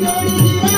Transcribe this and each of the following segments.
माझ्या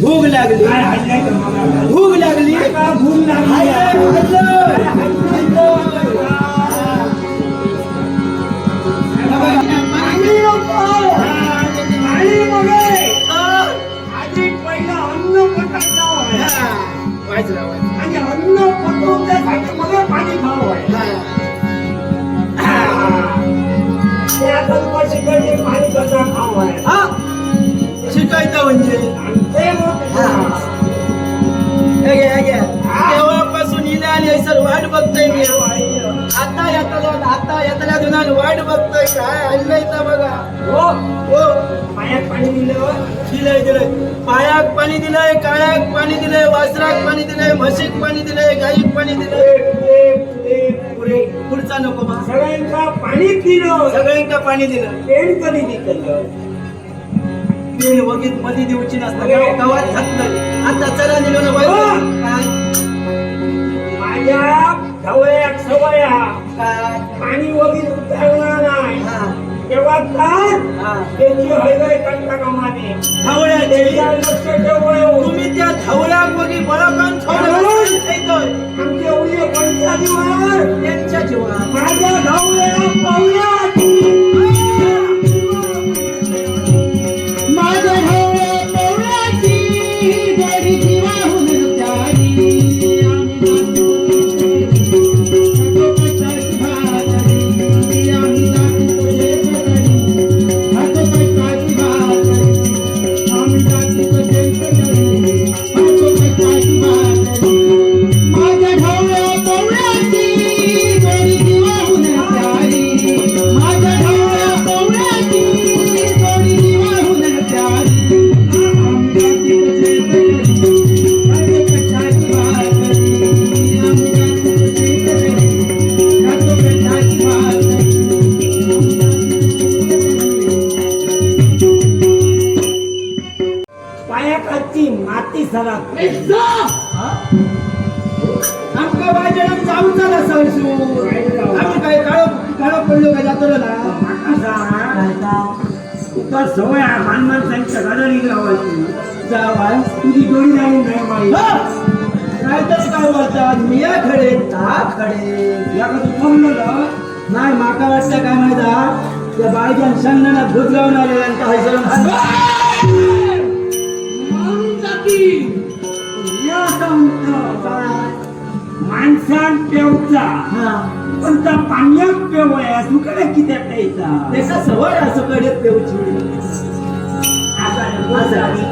भूक लागली. भूक लागली. भूक लागली हाय, बघतोय मी आता येतल्या आता येतल्या दुनान वाट बघतोय. काय आणलंय तर बघा. हो हो. पायात पाणी दिलं दिलंय दिलंय. पायाक पाणी दिलंय काळ्याक पाणी दिलंय वासराक पाणी दिलंय म्हशीक पाणी दिलंय गाईक पाणी दिलंय. पुढे पुढे पुढे पुढचा नको मा सगळ्यांका पाणी दिलं. सगळ्यांका पाणी दिलं. पेन कधी निघलं? पेन वगीत मध्ये देऊची नसतं. गाव- गावात घातलं आता चला दिलं वगैरे उतरणार नाही हा. तेव्हा हा. त्याची हळगळ करता कामाने त्याच्या लक्ष ठेवू तुम्ही त्या धावड्या वगी बळकान पायाखालची माती आमका जाऊन झाला सरसू आम्ही काय काळ काळ पडलो काय जातो ना? तुका सवय आहे मान लावायची जावाय तुझी जोडी जाऊन नाही माहिती नाहीतर काय बोलतात मिया खडे ता खडे. या का तू थांबलं नाही माका वाटतं काय माहिती त्या बायजान शंगना भूत लावून आले आणि सगळं या सांगतो माणसां पेवचा पण त्या पाण्यात पेव आहे तुकडे किती प्यायचा त्याचा सवय असं कडे आता